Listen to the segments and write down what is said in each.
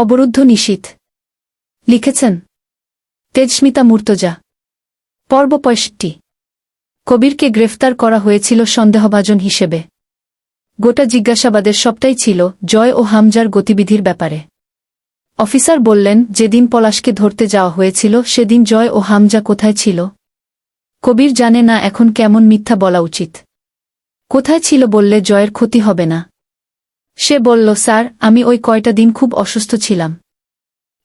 অবরুদ্ধ নিশীথ লিখেছেন, তেজস্মিতা মূর্তজা। পর্ব পঁয়ষট্টি। কবিরকে গ্রেফতার করা হয়েছিল সন্দেহভাজন হিসেবে। গোটা জিজ্ঞাসাবাদের সবটাই ছিল জয় ও হামজার গতিবিধির ব্যাপারে। অফিসার বললেন, যেদিন পলাশকে ধরতে যাওয়া হয়েছিল, সেদিন জয় ও হামজা কোথায় ছিল? কবির জানে না এখন কেমন মিথ্যা বলা উচিত। কোথায় ছিল বললে জয়ের ক্ষতি হবে না। সে বলল, স্যার, আমি ওই কয়টা দিন খুব অসুস্থ ছিলাম।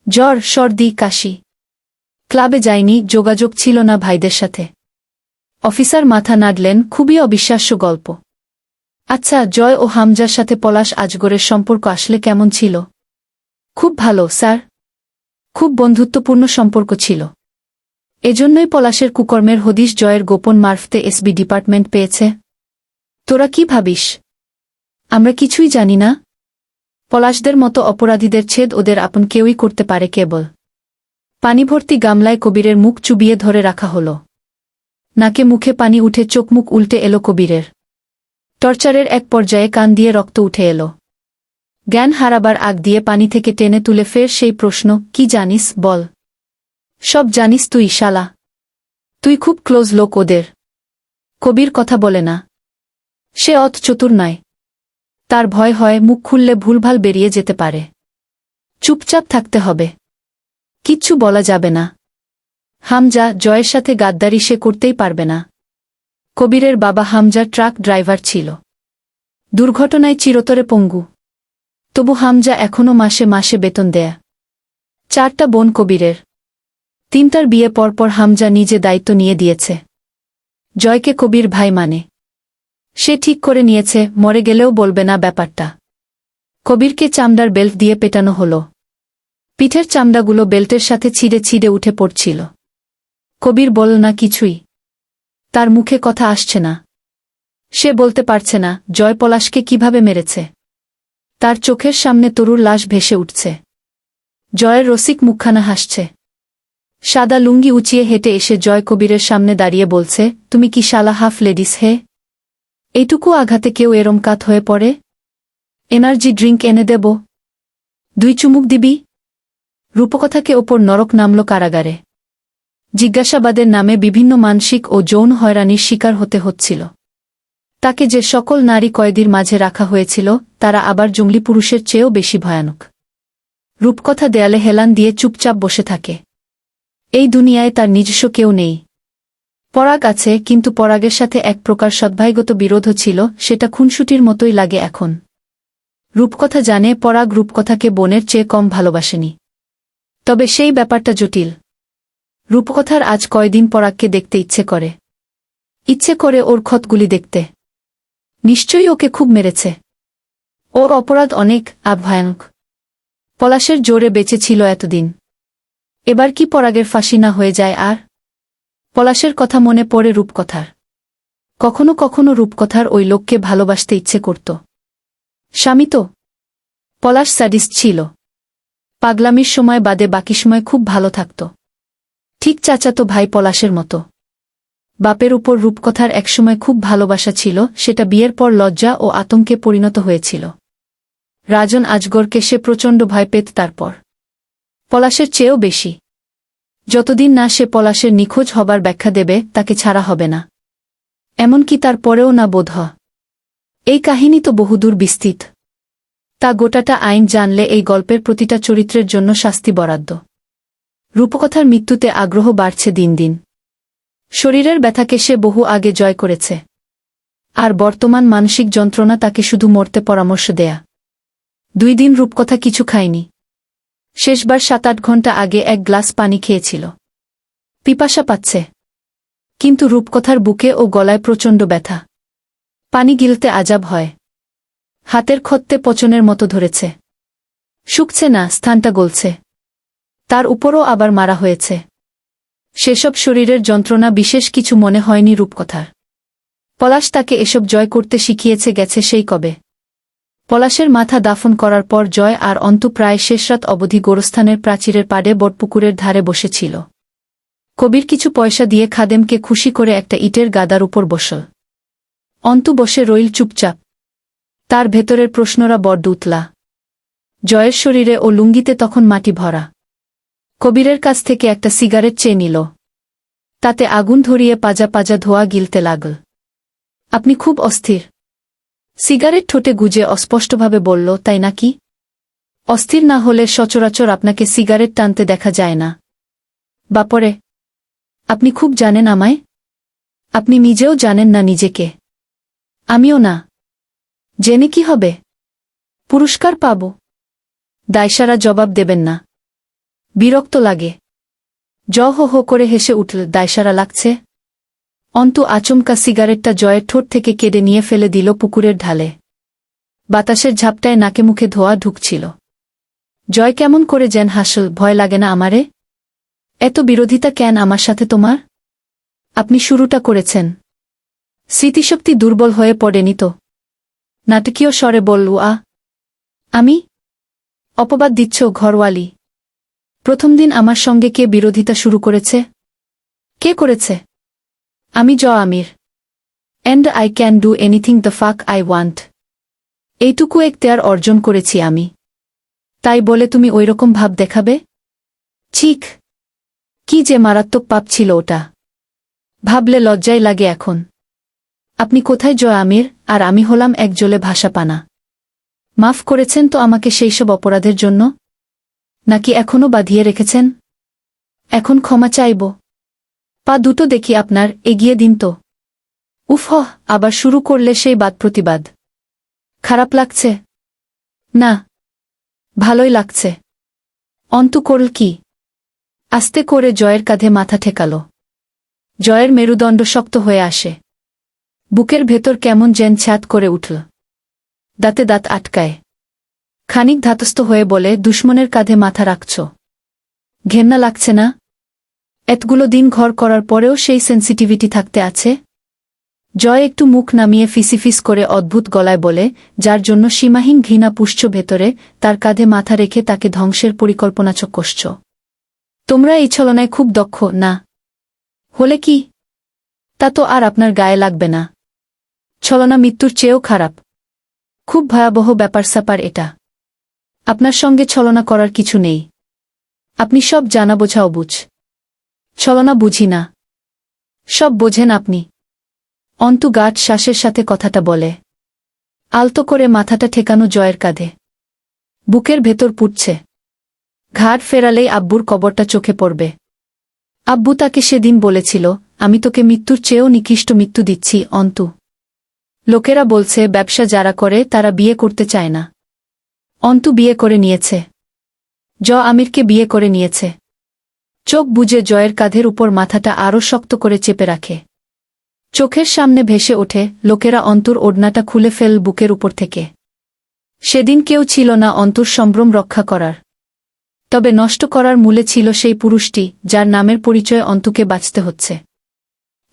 জ্বর, সর্দি, কাশি। ক্লাবে যাইনি, যোগাযোগ ছিল না ভাইদের সাথে। অফিসার মাথা নাড়লেন, খুবই অবিশ্বাস্য গল্প। আচ্ছা জয় ও হামজার সাথে পলাশ আজগরের সম্পর্ক আসলে কেমন ছিল? খুব ভালো, স্যার। খুব বন্ধুত্বপূর্ণ সম্পর্ক ছিল। এজন্যই পলাশের কুকর্মের হদিশ জয়ের গোপন মারফতে এসবি ডিপার্টমেন্ট পেয়েছে। তোরা কি ভাবিস? আমরা কিছুই জানি না। পলাশদের মতো অপরাধীদের ছেদ ওদের আপন কেউই করতে পারে কেবল। পানি ভর্তি গামলায় কবিরের মুখ চুবিয়ে ধরে রাখা হল। নাকে মুখে পানি উঠে চোখ মুখ উল্টে এলো কবিরের। টর্চারের এক পর্যায়ে কান দিয়ে রক্ত উঠে এলো। জ্ঞান হারাবার আগ দিয়ে পানি থেকে টেনে তুলে ফের সেই প্রশ্ন, কি জানিস, বল। সব জানিস তুই, শালা। তুই খুব ক্লোজ লোক ওদের। কবির কথা বলে না। সে অত চতুর নয়। তার ভয় হয়, মুখ খুললে ভুলভাল বেরিয়ে যেতে পারে। চুপচাপ থাকতে হবে। কিচ্ছু বলা যাবে না। হামজা জয়ের সাথে গাদ্দারি সে করতেই পারবে না। কবিরের বাবা হামজা ট্রাক ড্রাইভার ছিল। দুর্ঘটনায় চিরতরে পঙ্গু। তবু হামজা এখনও মাসে মাসে বেতন দেয়া। চারটা বোন কবিরের। তিনটার বিয়ে পরপর হামজা নিজে দায়িত্ব নিয়ে দিয়েছে। জয়কে কবির ভাই মানে। সে ঠিক করে নিয়েছে, মরে গেলেও বলবে না ব্যাপারটা। কবিরকে চামড়ার বেল্ট দিয়ে পেটানো হল। পিঠের চামড়াগুলো বেল্টের সাথে ছিঁড়ে ছিঁড়ে উঠে পড়ছিল। কবির বল না, কিছুই। তার মুখে কথা আসছে না। সে বলতে পারছে না জয় পলাশকে কীভাবে মেরেছে। তার চোখের সামনে তরুর লাশ ভেসে উঠছে। জয়ের রসিক মুখখানা হাসছে। সাদা লুঙ্গি উঁচিয়ে হেঁটে এসে জয় কবিরের সামনে দাঁড়িয়ে বলছে, তুমি কি শালা হাফ লেডিস হে? এইটুকু আঘাতে কেউ এরম কাত হয়ে পড়ে? এনার্জি ড্রিঙ্ক এনে দেব। দুই চুমুক দিবি? রূপকথাকে ওপর নরক নামল কারাগারে। জিজ্ঞাসাবাদের নামে বিভিন্ন মানসিক ও যৌন হয়রানির শিকার হতে হচ্ছিল। তাকে যে সকল নারী কয়েদির মাঝে রাখা হয়েছিল, তারা আবার জঙ্গলি পুরুষের চেয়েও বেশি ভয়ানক। রূপকথা দেয়ালে হেলান দিয়ে চুপচাপ বসে থাকে। এই দুনিয়ায় তার নিজস্ব কেউ নেই। পরাগ আছে, কিন্তু পরাগের সাথে এক প্রকার সদ্ভাইগত বিরোধ ছিল, সেটা খুনসুটির মতোই লাগে এখন। রূপকথা জানে, পরাগ রূপকথাকে বোনের চেয়ে কম ভালোবাসেনি। তবে সেই ব্যাপারটা জটিল। রূপকথার আজ কয়দিন পরাগকে দেখতে ইচ্ছে করে। ইচ্ছে করে ওর ক্ষতগুলি দেখতে। নিশ্চয়ই ওকে খুব মেরেছে। ওর অপরাধ অনেক, আভয়ানক। পলাশের জোরে বেঁচে ছিল এতদিন। এবার কি পরাগের ফাঁসি না হয়ে যায় আর? পলাশের কথা মনে পড়ে রূপকথার। কখনো কখনো রূপকথার ওই লোককে ভালোবাসতে ইচ্ছে করত। স্বামী তো? পলাশ স্যাডিস্ট ছিল। পাগলামির সময় বাদে বাকি সময় খুব ভালো থাকত। ঠিক চাচাতো ভাই পলাশের মতো। বাপের উপর রূপকথার একসময় খুব ভালোবাসা ছিল, সেটা বিয়ের পর লজ্জা ও আতঙ্কে পরিণত হয়েছিল। রাজন আজগরকে সে প্রচণ্ড ভয় পেত তারপর। পলাশের চেয়েও বেশি। যতদিন না সে পলাশের নিখোঁজ হবার ব্যাখ্যা দেবে, তাকে ছাড়া হবে না। এমনকি তার পরেও না বোধ এই কাহিনী তো বহুদূর বিস্তৃত। তা গোটাটা আইন জানলে এই গল্পের প্রতিটা চরিত্রের জন্য শাস্তি বরাদ্দ। রূপকথার মৃত্যুতে আগ্রহ বাড়ছে দিন দিন। শরীরের ব্যথাকে সে বহু আগে জয় করেছে। আর বর্তমান মানসিক যন্ত্রণা তাকে শুধু মরতে পরামর্শ দেয়া। দুই দিন রূপকথা কিছু খায়নি। শেষবার সাত আট ঘণ্টা আগে এক গ্লাস পানি খেয়েছিল। পিপাসা পাচ্ছে। কিন্তু রূপকথার বুকে ও গলায় প্রচণ্ড ব্যথা। পানি গিলতে আজাব হয়। হাতের খত্তে পচনের মতো ধরেছে। শুকছে না, স্থানটা গলছে। তার উপরও আবার মারা হয়েছে। সেসব শরীরের যন্ত্রণা বিশেষ কিছু মনে হয়নি রূপকথার। পলাশ তাকে এসব জয় করতে শিখিয়েছে গেছে সেই কবে। পলাশের মাথা দাফন করার পর জয় আর অন্তু প্রায় শেষরাত অবধি গোরস্থানের প্রাচীরের পাড়ে বটপুকুরের ধারে বসেছিল। কবির কিছু পয়সা দিয়ে খাদেমকে খুশি করে একটা ইটের গাদার উপর বসল। অন্তু বসে রইল চুপচাপ। তার ভেতরের প্রশ্নরা বড্ড উতলা জয়ের শরীরে ও লুঙ্গিতে তখন মাটি ভরা। কবিরের কাছ থেকে একটা সিগারেট চেয়ে নিল। তাতে আগুন ধরিয়ে পাজা পাজা ধোয়া গিলতে লাগল। আপনি খুব অস্থির। সিগারেট ঠোঁটে গুজে অস্পষ্টভাবে বলল, তাই নাকি? অস্থির না হলে সচরাচর আপনাকে সিগারেট টানতে দেখা যায় না। বাপরে, আপনি খুব জানেন আমায়। আপনি নিজেও জানেন না নিজেকে। আমিও না। জেনে কি হবে? পুরস্কার পাব। দায়সারা জবাব দেবেন না। বিরক্ত লাগে। জ হো হো করে হেসে উঠল, দায়সারা লাগছে? অন্তু আচমকা সিগারেটটা জয়ের ঠোঁট থেকে কেড়ে নিয়ে ফেলে দিল পুকুরের ঢালে। বাতাসের ঝাপটায় নাকে মুখে ধোয়া ঢুকছিল। জয় কেমন করে যেন হাসল, ভয় লাগে না আমারে? এত বিরোধিতা কেন আমার সাথে তোমার? আপনি শুরুটা করেছেন। স্মৃতিশক্তি দুর্বল হয়ে পড়েনি তো? নাটকীয় স্বরে বলল, আ, আমি? অপবাদ দিচ্ছ, ঘরওয়ালি। প্রথম দিন আমার সঙ্গে কে বিরোধিতা শুরু করেছে? কে করেছে? আমি জ আমির। And I can do anything the fuck I want এইটুকু একতেয়ার অর্জন করেছি আমি। তাই বলে তুমি ওইরকম ভাব দেখাবে? ঠিক কি যে মারাত্মক পাপ ছিল ওটা। ভাবলে লজ্জাই লাগে এখন। আপনি কোথায় জয় আমির? আর আমি হলাম এক জলে ভাষাপানা মাফ করেছেন তো আমাকে সেই সব অপরাধের জন্য? নাকি এখনও বাঁধিয়ে রেখেছেন? এখন ক্ষমা চাইব। পা দুটো দেখি আপনার, এগিয়ে দিন তো। উফ আবার শুরু করলে সেই বাদ প্রতিবাদ। খারাপ লাগছে? না। ভালোই লাগছে। অন্তু করল কি? আস্তে করে জয়ের কাঁধে মাথা ঠেকাল। জয়ের মেরুদণ্ড শক্ত হয়ে আসে। বুকের ভেতর কেমন যেন ছাত করে উঠল। দাঁতে দাঁত আটকায়। খানিক ধাতস্থ হয়ে বলে, দুশ্মনের কাঁধে মাথা রাখছ। ঘেন্না লাগছে না? এতগুলো দিন ঘর করার পরেও সেই সেন্সিটিভিটি থাকতে আছে। জয় একটু মুখ নামিয়ে ফিসিফিস করে অদ্ভুত গলায় বলে, যার জন্য সীমাহীন ঘৃণা পুষ্য ভেতরে, তার কাঁধে মাথা রেখে তাকে ধ্বংসের পরিকল্পনা চকস্য তোমরা এই ছলনায় খুব দক্ষ, না। হলে কি? তা তো আর আপনার গায়ে লাগবে না। ছলনা মৃত্যুর চেয়েও খারাপ। খুব ভয়াবহ ব্যাপার স্যাপার এটা। আপনার সঙ্গে ছলনা করার কিছু নেই। আপনি সব জানা বোঝা অবুঝ। ছলনা বুঝি না। সব বোঝেন আপনি। অন্তু গাঢ় শ্বাসের সাথে কথাটা বলে। আলতো করে মাথাটা ঠেকানো জয়ের কাঁধে। বুকের ভেতর পুটছে। ঘাট ফেরালেই আব্বুর কবরটা চোখে পড়বে। আব্বু তাকে সেদিন বলেছিল, আমি তোকে মৃত্যুর চেয়েও নিকৃষ্ট মৃত্যু দিচ্ছি, অন্তু। লোকেরা বলছে, ব্যবসা যারা করে, তারা বিয়ে করতে চায় না। অন্তু বিয়ে করে নিয়েছে। জ আমিরকে বিয়ে করে নিয়েছে। চোখ বুঝে জয়ের কাঁধের উপর মাথাটা আরও শক্ত করে চেপে রাখে। চোখের সামনে ভেসে ওঠে লোকেরা অন্তুর ওড়নাটা খুলে ফেল বুকের উপর থেকে। সেদিন কেউ ছিল না অন্তুর সম্ভ্রম রক্ষা করার। তবে নষ্ট করার মূলে ছিল সেই পুরুষটি, যার নামের পরিচয় অন্তুকে বাঁচতে হচ্ছে।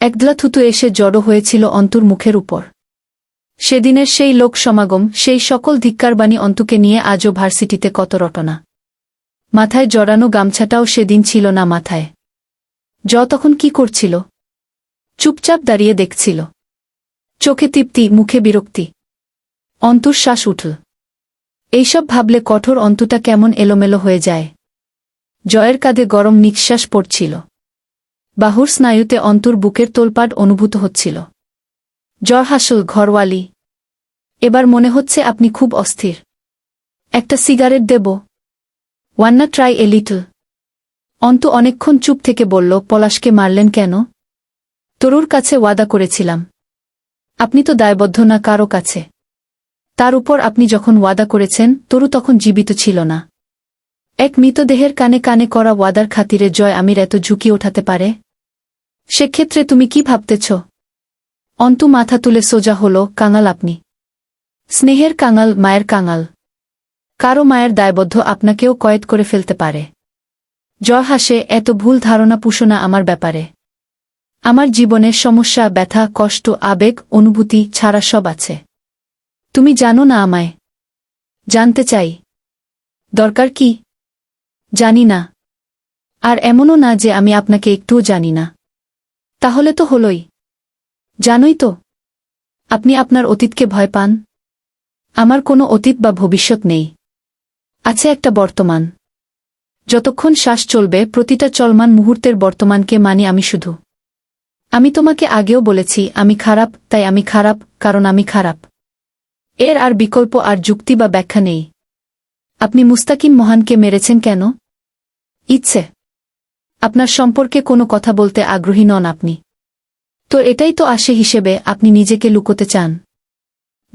একদলা থুতু এসে জড়ো হয়েছিল অন্তুর মুখের উপর। সেদিনের সেই লোক সমাগম, সেই সকল ধিক্কারবাণী অন্তুকে নিয়ে আজও ভার্সিটিতে কত রটনা। মাথায় জড়ানো গামছাটাও সেদিন ছিল না মাথায়। জ তখন কি করছিল? চুপচাপ দাঁড়িয়ে দেখছিল। চোখে তৃপ্তি, মুখে বিরক্তি। অন্তুর শ্বাস উঠল। এইসব ভাবলে কঠোর অন্তুটা কেমন এলোমেলো হয়ে যায়। জয়ের কাঁধে গরম নিঃশ্বাস পড়ছিল। বাহুর স্নায়ুতে অন্তুর বুকের তোলপাট অনুভূত হচ্ছিল। জ্বর হাসল, ঘরওয়ালি। এবার মনে হচ্ছে আপনি খুব অস্থির। একটা cigarette Dev. Wanna try a little. Antu অনেকক্ষণ চুপ থেকে বলল, পলাশকে মারলেন কেন? তরুর কাছে ওয়াদা করেছিলাম। আপনি তো দায়বদ্ধ না, কারও কাছে। তার উপর আপনি যখন ওয়াদা করেছেন, তরু তখন জীবিত ছিল না। এক মৃতদেহের কানে কানে করা ওয়াদার খাতিরে জয় আমির এত ঝুঁকি ওঠাতে পারে? সেক্ষেত্রে তুমি কি ভাবতেছ? অন্তু মাথা তুলে সোজা হল, কাঙাল আপনি। স্নেহের কাঙাল, মায়ের কাঙাল। কারও মায়ের দায়বদ্ধ আপনাকেও কয়েদ করে ফেলতে পারে। জয় হাসে, এত ভুল ধারণা পুষোনা আমার ব্যাপারে। আমার জীবনের সমস্যা, ব্যথা, কষ্ট, আবেগ, অনুভূতি ছাড়া সব আছে। তুমি জানো না আমায়। জানতে চাই। দরকার কি? জানি না। আর এমনও না যে আমি আপনাকে একটুও জানি না। তাহলে তো হলই। জানোই তো। আপনি আপনার অতীতকে ভয় পান। আমার কোনো অতীত বা ভবিষ্যৎ নেই। আছে একটা বর্তমান। যতক্ষণ শ্বাস চলবে, প্রতিটা চলমান মুহূর্তের বর্তমানকে মানি আমি শুধু। আমি তোমাকে আগেও বলেছি, আমি খারাপ, তাই আমি খারাপ, কারণ আমি খারাপ। এর আর বিকল্প আর যুক্তি বা ব্যাখ্যা নেই। আপনি মুস্তাকিম মহানকে মেরেছেন কেন? ইচ্ছে। আপনার সম্পর্কে কোনো কথা বলতে আগ্রহী নন আপনি। তো এটাই তো আসে হিসেবে, আপনি নিজেকে লুকোতে চান।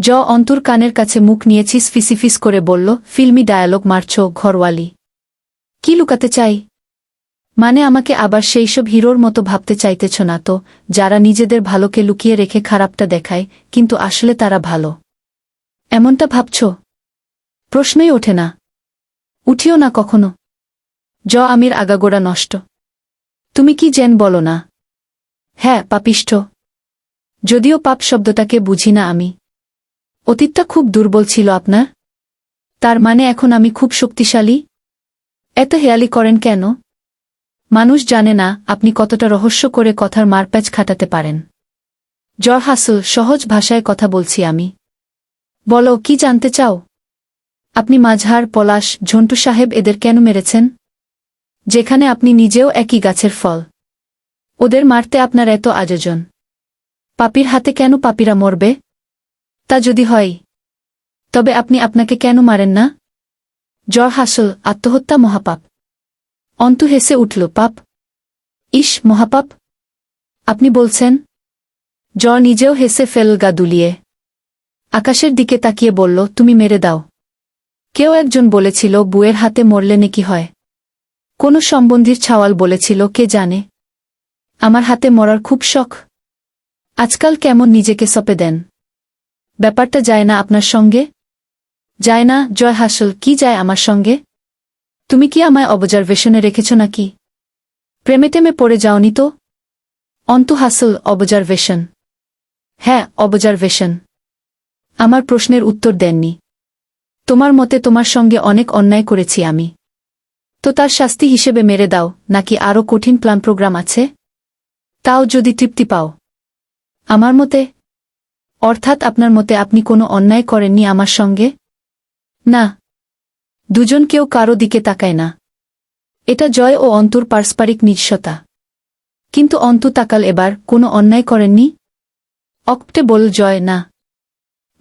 জ অন্তর কানের কাছে মুখ নিয়েছিস ফিসিফিস করে বলল, ফিল্মি ডায়ালগ মারছ, ঘরওয়ালি। কি লুকাতে চাই? মানে আমাকে আবার সেই সব হিরোর মতো ভাবতে চাইতেছ না তো, যারা নিজেদের ভালোকে লুকিয়ে রেখে খারাপটা দেখায়, কিন্তু আসলে তারা ভালো। এমনটা ভাবছ? প্রশ্নই ওঠে না। উঠিও না কখনো। জ আমির আগাগোড়া নষ্ট। তুমি কি জেন বলো না? হ্যাঁ পাপিষ্ঠ। যদিও পাপ শব্দটাকে বুঝি না আমি। অতীতটা খুব দুর্বল ছিল আপনার। তার মানে এখন আমি খুব শক্তিশালী। এত হেয়ালি করেন কেন? মানুষ জানে না আপনি কতটা রহস্য করে কথার মারপ্যাচ খাটাতে পারেন। জ্বর হাসল, সহজ ভাষায় কথা বলছি আমি। বলো, কি জানতে চাও? আপনি মাঝহার, পলাশ, ঝন্টু সাহেব এদের কেন মেরেছেন? যেখানে আপনি নিজেও একই গাছের ফল। ওদের মারতে আপনার এত আয়োজন। পাপির হাতে কেন পাপিরা মরবে? তা যদি হয়, তবে আপনি আপনাকে কেন মারেন না? জ্বর, হাসল, আত্মহত্যা, মহাপাপ। অন্তু হেসে উঠল, পাপ? ইস, মহাপাপ? আপনি বলছেন? জ্বর নিজেও হেসে ফেল গা দুলিয়ে। আকাশের দিকে তাকিয়ে বলল, তুমি মেরে দাও। কেউ একজন বলেছিল, বুয়ের হাতে মরলে নাকি হয়? কোনো সম্বন্ধীর ছাওয়াল বলেছিল, কে জানে? আমার হাতে মরার খুব শখ। আজকাল কেমন নিজেকে সপে দেন? ব্যাপারটা যায় না আপনার সঙ্গে? যায় না, জয় হাসল, কি যায় আমার সঙ্গে? তুমি কি আমায় অবজারভেশনে রেখেছ নাকি? প্রেমে টেমে পড়ে যাওনি তো? অন্তু হাসল, অবজারভেশন। হ্যাঁ অবজারভেশন। আমার প্রশ্নের উত্তর দেননি। তোমার মতে তোমার সঙ্গে অনেক অন্যায় করেছি আমি। তো তার শাস্তি হিসেবে মেরে দাও, নাকি আরও কঠিন প্ল্যান প্রোগ্রাম আছে? তাও যদি তৃপ্তি পাও। আমার মতে অর্থাৎ আপনার মতে আপনি কোনো অন্যায় করেননি আমার সঙ্গে? না। দুজন কেউ কারও দিকে তাকায় না। এটা জয় ও অন্তর পারস্পরিক নিঃস্বতা কিন্তু অন্তু তাকাল এবার, কোনো অন্যায় করেননি? অক্টে বল, জয়, না।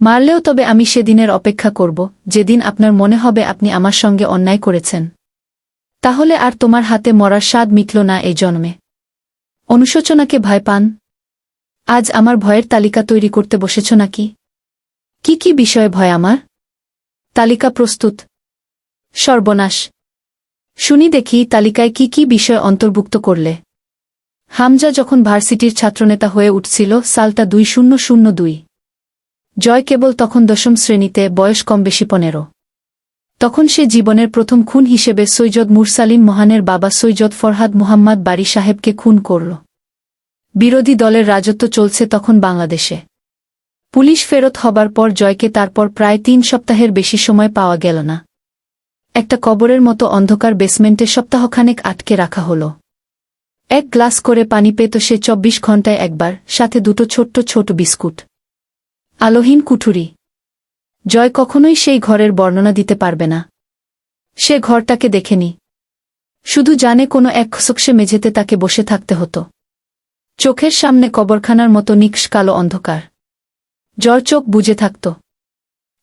মারলেও তবে আমি সেদিনের অপেক্ষা করব, যেদিন আপনার মনে হবে আপনি আমার সঙ্গে অন্যায় করেছেন। তাহলে আর তোমার হাতে মরার স্বাদ মিটল না এই জন্মে। অনুশোচনাকে ভয় পান? আজ আমার ভয়ের তালিকা তৈরি করতে বসেছ নাকি? কি কি বিষয়ে ভয় আমার? তালিকা প্রস্তুত। সর্বনাশ। শুনি দেখি তালিকায় কি কি বিষয় অন্তর্ভুক্ত করলে। হামজা যখন ভার্সিটির ছাত্রনেতা হয়ে উঠছিল, সালটা দুই শূন্য শূন্য দুই। জয় কেবল তখন দশম শ্রেণীতে, বয়স কম বেশি পনেরো। তখন সে জীবনের প্রথম খুন হিসেবে সৈয়দ মুরসালিম মহানের বাবা সৈয়দ ফরহাদ মুহাম্মদ বাড়ি সাহেবকে খুন করল। বিরোধী দলের রাজত্ব চলছে তখন বাংলাদেশে। পুলিশ ফেরত হবার পর জয়কে তারপর প্রায় তিন সপ্তাহের বেশি সময় পাওয়া গেল না। একটা কবরের মতো অন্ধকার বেসমেন্টে সপ্তাহখানেক আটকে রাখা হল। এক গ্লাস করে পানি পেত সে চব্বিশ ঘন্টায় একবার, সাথে দুটো ছোট্ট ছোট বিস্কুট। আলোহীন কুঠুরি। জয় কখনোই সেই ঘরের বর্ণনা দিতে পারবে না। সে ঘরটাকে দেখেনি। শুধু জানে কোনো এক খসকসে মেঝেতে তাকে বসে থাকতে হতো। চোখের সামনে কবরখানার মতো নিক্স কালো অন্ধকার। জ্বর চোখ বুঝে থাকত।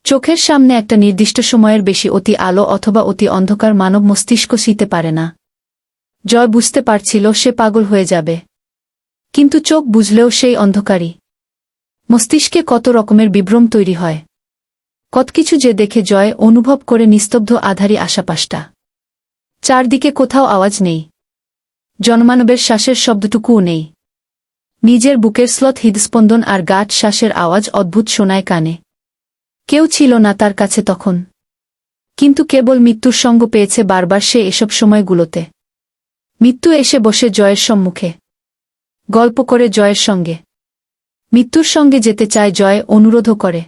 চোখের সামনে একটা নির্দিষ্ট সময়ের বেশি অতি আলো অথবা অতি অন্ধকার মানব মস্তিষ্ক শীতে পারে না। জয় বুঝতে পারছিল সে পাগল হয়ে যাবে। কিন্তু চোখ বুঝলেও সেই অন্ধকারই। মস্তিষ্কে কত রকমের বিভ্রম তৈরি হয়। কত কিছু যে দেখে জয় অনুভব করে নিস্তব্ধ আধারী আশাপাশটা। চারদিকে কোথাও আওয়াজ নেই। জনমানবের শ্বাসের শব্দটুকুও নেই। নিজের বুকের স্লথ হৃদস্পন্দন আর গাঠ শ্বাসের আওয়াজ অদ্ভুত শোনায় কানে। কেউ ছিল না তার কাছে তখন। কিন্তু কেবল মৃত্যুর সঙ্গ পেয়েছে বারবার সে এসব সময়গুলোতে। মৃত্যু এসে বসে জয়ের সম্মুখে। গল্প করে জয়ের সঙ্গে। মৃত্যুর সঙ্গে যেতে চায় জয় অনুরোধও করে।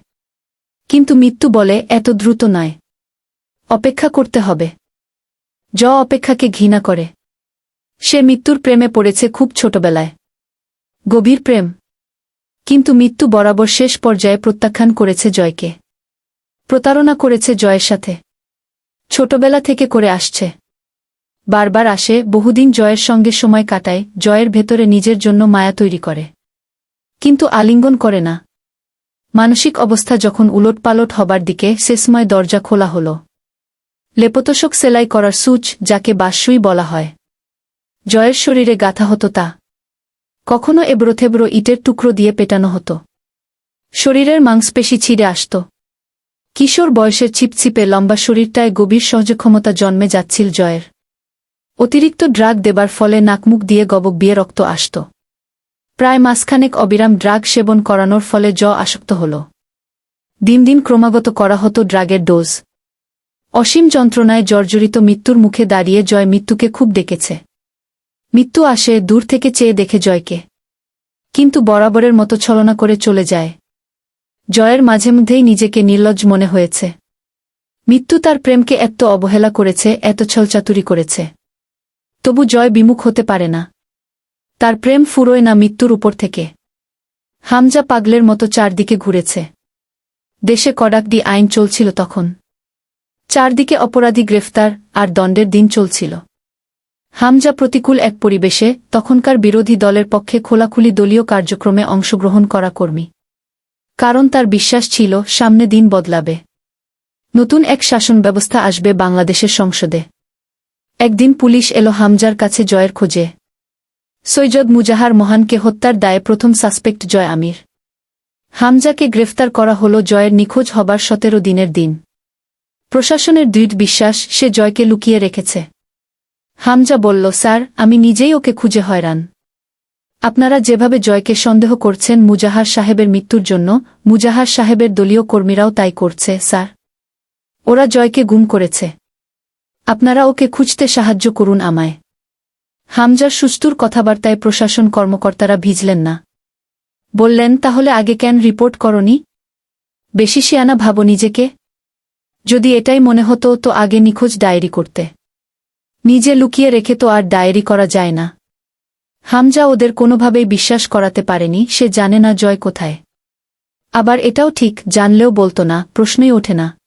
কিন্তু মৃত্যু বলে, এত দ্রুত নয়। অপেক্ষা করতে হবে। জ অপেক্ষাকে ঘৃণা করে। সে মৃত্যুর প্রেমে পড়েছে খুব ছোটবেলায়। গভীর প্রেম। কিন্তু মৃত্যু বরাবর শেষ পর্যায়ে প্রত্যাখ্যান করেছে জয়কে। প্রতারণা করেছে জয়ের সাথে। ছোটবেলা থেকে করে আসছে। বারবার আসে, বহুদিন জয়ের সঙ্গে সময় কাটায়, জয়ের ভেতরে নিজের জন্য মায়া তৈরি করে। কিন্তু আলিঙ্গন করে না। মানসিক অবস্থা যখন উলটপালট হবার দিকে শেষময় দরজা খোলা হল। লেপতোষক সেলাই করার সুচ, যাকে বাস্যই বলা হয়। জয়ের শরীরে গাথা হতো তা। কখনো এবড়োথেবড়ো ইটের টুকরো দিয়ে পেটানো হতো। শরীরের মাংসপেশি ছিঁড়ে আসত। কিশোর বয়সের ছিপছিপে লম্বা শরীরটায় গভীর সহজক্ষমতা জন্মে যাচ্ছিল জয়ের। অতিরিক্ত ড্রাগ দেবার ফলে নাকমুখ দিয়ে গবক বিয়ে রক্ত আসত। প্রায় মাসখানেক অবিরাম ড্রাগ সেবন করানোর ফলে জ আসক্ত হল। দিন দিন ক্রমাগত করা হতো ড্রাগের ডোজ। অসীম যন্ত্রণায় জর্জরিত মৃত্যুর মুখে দাঁড়িয়ে জয় মৃত্যুকে খুব ডেকেছে। মৃত্যু আসে দূর থেকে চেয়ে দেখে জয়কে। কিন্তু বরাবরের মতো ছলনা করে চলে যায়। জয়ের মাঝে মধ্যেই নিজেকে নির্লজ্জ মনে হয়েছে। মৃত্যু তার প্রেমকে এত অবহেলা করেছে, এত ছলচাতুরি করেছে। তবু জয় বিমুখ হতে পারে না। তার প্রেম ফুরোয় না মৃত্যুর উপর থেকে। হামজা পাগলের মতো চারদিকে ঘুরেছে। দেশে কডাকডি আইন চলছিল তখন। চারদিকে অপরাধী গ্রেফতার আর দণ্ডের দিন চলছিল। হামজা প্রতিকূল এক পরিবেশে তখনকার বিরোধী দলের পক্ষে খোলাখুলি দলীয় কার্যক্রমে অংশগ্রহণ করা কর্মী। কারণ তার বিশ্বাস ছিল, সামনে দিন বদলাবে। নতুন এক শাসন ব্যবস্থা আসবে বাংলাদেশের সংসদে। একদিন পুলিশ এলো হামজার কাছে জয়ের খোঁজে। সৈয়দ মুজাহার মহানকে হত্যার দায়ে প্রথম সাসপেক্ট জয় আমির। হামজাকে গ্রেফতার করা হল জয়ের নিখোঁজ হবার সতেরো দিনের দিন। প্রশাসনের দৃঢ় বিশ্বাস, সে জয়কে লুকিয়ে রেখেছে। হামজা বলল, স্যার, আমি নিজেই ওকে খুঁজে হয়রান। আপনারা যেভাবে জয়কে সন্দেহ করছেন মুজাহার সাহেবের মৃত্যুর জন্য, মুজাহার সাহেবের দলীয় কর্মীরাও তাই করছে, স্যার। ওরা জয়কে গুম করেছে। আপনারা ওকে খুঁজতে সাহায্য করুন আমায়। হামজার সুস্তুর কথাবার্তায় প্রশাসন কর্মকর্তারা ভিজলেন না। বললেন, তাহলে আগে কেন রিপোর্ট করনি? বেশি শিয়ানা ভাবো নিজেকে। যদি এটাই মনে হতো তো আগে নিখোঁজ ডায়েরি করতে। নিজে লুকিয়ে রেখে তো আর ডায়েরি করা যায় না। হামজা ওদের কোনোভাবেই বিশ্বাস করাতে পারেনি, সে জানে না জয় কোথায়। আবার এটাও ঠিক, জানলেও বলতো না, প্রশ্নই ওঠে না।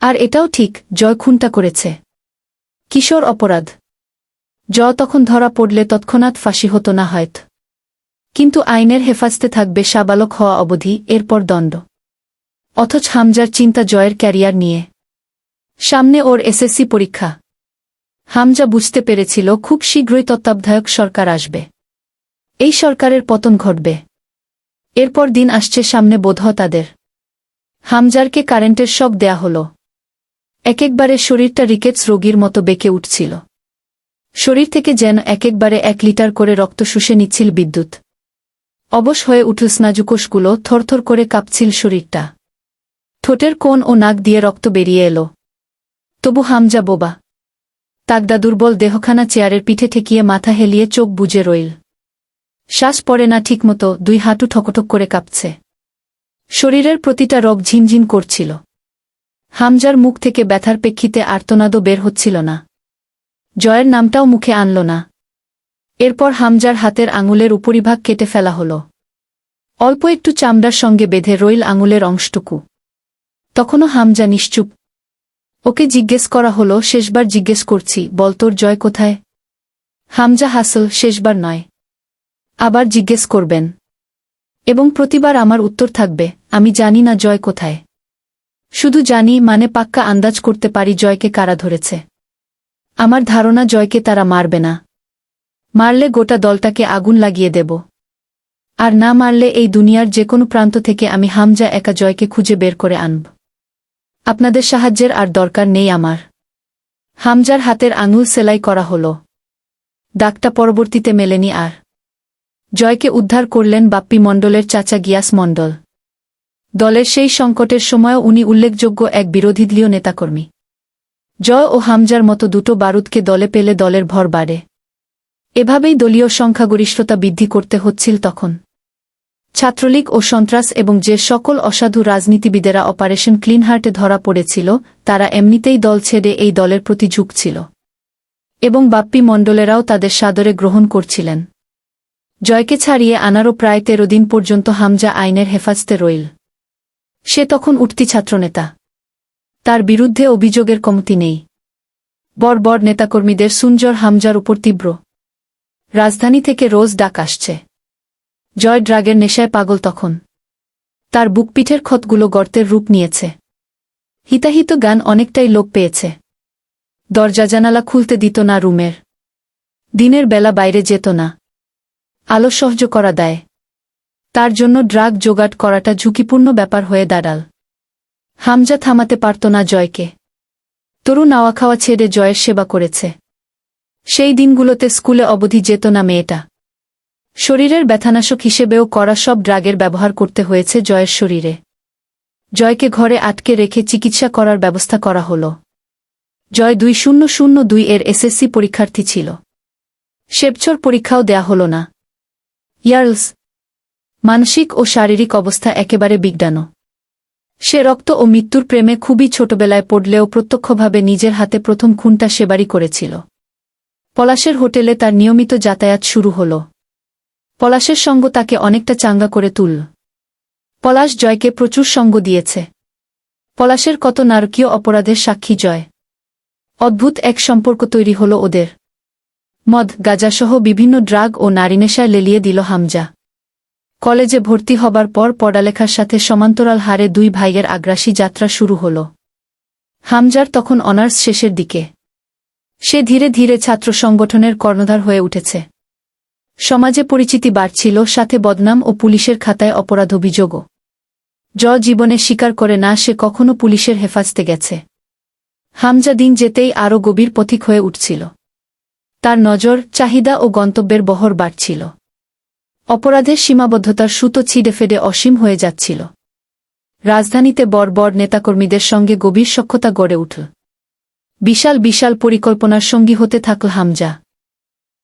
আর এটাও ঠিক, জয় খুনটা করেছে। কিশোর অপরাধ। জ তখন ধরা পড়লে তৎক্ষণাৎ ফাঁসি হতো না হয়ত। কিন্তু আইনের হেফাজতে থাকবে সাবালক হওয়া অবধি, এরপর দণ্ড। অথচ হামজার চিন্তা জয়ের ক্যারিয়ার নিয়ে। সামনে ওর এসএসসি পরীক্ষা। হামজা বুঝতে পেরেছিল খুব শীঘ্রই তত্ত্বাবধায়ক সরকার আসবে। এই সরকারের পতন ঘটবে। এরপর দিন আসছে সামনে বোধ তাদের। হামজারকে কারেন্টের শক দেয়া হল। এক একবারে শরীরটা রিকেটস রোগীর মতো বেঁকে উঠছিল। শরীর থেকে যেন এক একবারে এক লিটার করে রক্ত শুষে নিচ্ছিল বিদ্যুৎ। অবশ হয়ে উঠল স্নাজুকোষগুলো থরথর করে কাঁপছিল শরীরটা। ঠোঁটের কোণ ও নাক দিয়ে রক্ত বেরিয়ে এলো। তবু হামজা বোবা। তাগদা দুর্বল দেহখানা চেয়ারের পিঠে ঠেকিয়ে মাথা হেলিয়ে চোখ বুজে রইল। শ্বাস পড়ে না ঠিকমতো, দুই হাঁটু ঠকঠক করে কাঁপছে। শরীরের প্রতিটা রগ ঝিমঝিম করছিল। হামজার মুখ থেকে ব্যথার প্রেক্ষিতে আর্তনাদও বের হচ্ছিল না। জয়ের নামটাও মুখে আনল না। এরপর হামজার হাতের আঙুলের উপরিভাগ কেটে ফেলা হল। অল্প একটু চামড়ার সঙ্গে বেঁধে রইল আঙুলের অংশটুকু। তখনও হামজা নিশ্চুপ ওকে জিজ্ঞেস করা হলো, শেষবার জিজ্ঞেস করছি, বল তোর জয় কোথায়? হামজা হাসল, শেষবার নয়। আবার জিজ্ঞেস করবেন। এবং প্রতিবার আমার উত্তর থাকবে, আমি জানি না জয় কোথায়। শুধু জানি মানে পাক্কা আন্দাজ করতে পারি জয়কে কারা ধরেছে। আমার ধারণা জয়কে তারা মারবে না। মারলে গোটা দলটাকে আগুন লাগিয়ে দেব। আর না মারলে এই দুনিয়ার যে কোনো প্রান্ত থেকে আমি হামজা একা জয়কে খুঁজে বের করে আনব। আপনাদের সাহায্যের আর দরকার নেই আমার। হামজার হাতের আঙুল সেলাই করা হল। দাগটা পরবর্তীতে মেলেনি আর। জয়কে উদ্ধার করলেন বাপ্পি মণ্ডলের চাচা গিয়াস মণ্ডল। দলের সেই সংকটের সময়ও উনি উল্লেখযোগ্য এক বিরোধীদলীয় নেতাকর্মী। জয় ও হামজার মতো দুটো বারুদকে দলে পেলে দলের ভর বাড়ে। এভাবেই দলীয় সংখ্যাগরিষ্ঠতা বৃদ্ধি করতে হচ্ছিল তখন। ছাত্রলীগ ও সন্ত্রাস এবং যে সকল অসাধু রাজনীতিবিদেরা অপারেশন ক্লিনহার্টে ধরা পড়েছিল, তারা এমনিতেই দল ছেড়ে এই দলের প্রতি ঝুঁকছিল এবং বাপ্পি মণ্ডলেরাও তাদের সাদরে গ্রহণ করছিলেন। জয়কে ছাড়িয়ে আনারও প্রায় তেরো দিন পর্যন্ত হামজা আইনের হেফাজতে রইল। সে তখন উঠতি ছাত্রনেতা। তার বিরুদ্ধে অভিযোগের কমতি নেই। বড় নেতাকর্মীদের সুঞ্জর হামজার উপর তীব্র। রাজধানী থেকে রোজ ডাক আসছে। জয় ড্রাগের নেশায় পাগল তখন। তার বুকপিঠের ক্ষতগুলো গর্তের রূপ নিয়েছে। হিতাহিত গান অনেকটাই লোপ পেয়েছে। দরজা জানালা খুলতে দিত না রুমের। দিনের বেলা বাইরে যেত না। আলো সহ্য করা দেয়। তার জন্য ড্রাগ জোগাড় করাটা ঝুঁকিপূর্ণ ব্যাপার হয়ে দাঁড়াল। হামজা থামাতে পারত না জয়কে। তরু নাওয়া খাওয়া ছেড়ে জয়ের সেবা করেছে। সেই দিনগুলোতে স্কুলে অবধি যেত না মেয়েটা। শরীরের ব্যথানাশক হিসেবেও করা সব ড্রাগের ব্যবহার করতে হয়েছে জয়ের শরীরে। জয়কে ঘরে আটকে রেখে চিকিৎসা করার ব্যবস্থা করা হল। জয় দুই শূন্য শূন্য দুই এর এসএসসি পরীক্ষার্থী ছিল। সেবছর পরীক্ষাও দেয়া হল না। ইয়ার্লস, মানসিক ও শারীরিক অবস্থা একেবারে বিজ্ঞানো সে রক্ত ও মৃত্যুর প্রেমে খুবই ছোটবেলায় পড়লেও প্রত্যক্ষভাবে নিজের হাতে প্রথম খুনটা সেবারই করেছিল। পলাশের হোটেলে তার নিয়মিত যাতায়াত শুরু হল। পলাশের সঙ্গ তাকে অনেকটা চাঙ্গা করে তুলল পলাশ জয়কে প্রচুর সঙ্গ দিয়েছে। পলাশের কত নারকীয় অপরাধের সাক্ষী জয়। অদ্ভুত এক সম্পর্ক তৈরি হল ওদের। মদ, গাজাসহ বিভিন্ন ড্রাগ ও নারীনেশায় লেলিয়ে দিল হামজা। কলেজে ভর্তি হবার পর পড়ালেখার সাথে সমান্তরাল হারে দুই ভাইয়ের আগ্রাসী যাত্রা শুরু হল। হামজার তখন অনার্স শেষের দিকে। সে ধীরে ধীরে ছাত্র সংগঠনের কর্ণধার হয়ে উঠেছে। সমাজে পরিচিতি বাড়ছিল, সাথে বদনাম ও পুলিশের খাতায় অপরাধ অভিযোগও। জ জীবনে স্বীকার করে না, সে কখনো পুলিশের হেফাজতে গেছে। হামজা দিন যেতেই আরও গভীর পথিক হয়ে উঠছিল। তার নজর, চাহিদা ও গন্তব্যের বহর বাড়ছিল। অপরাধের সীমাবদ্ধতার সুতো ছিঁড়ে ফেডে অসীম হয়ে যাচ্ছিল। রাজধানীতে বড় নেতাকর্মীদের সঙ্গে গভীর সখ্যতা গড়ে উঠল। বিশাল বিশাল পরিকল্পনার সঙ্গী হতে থাকল হামজা।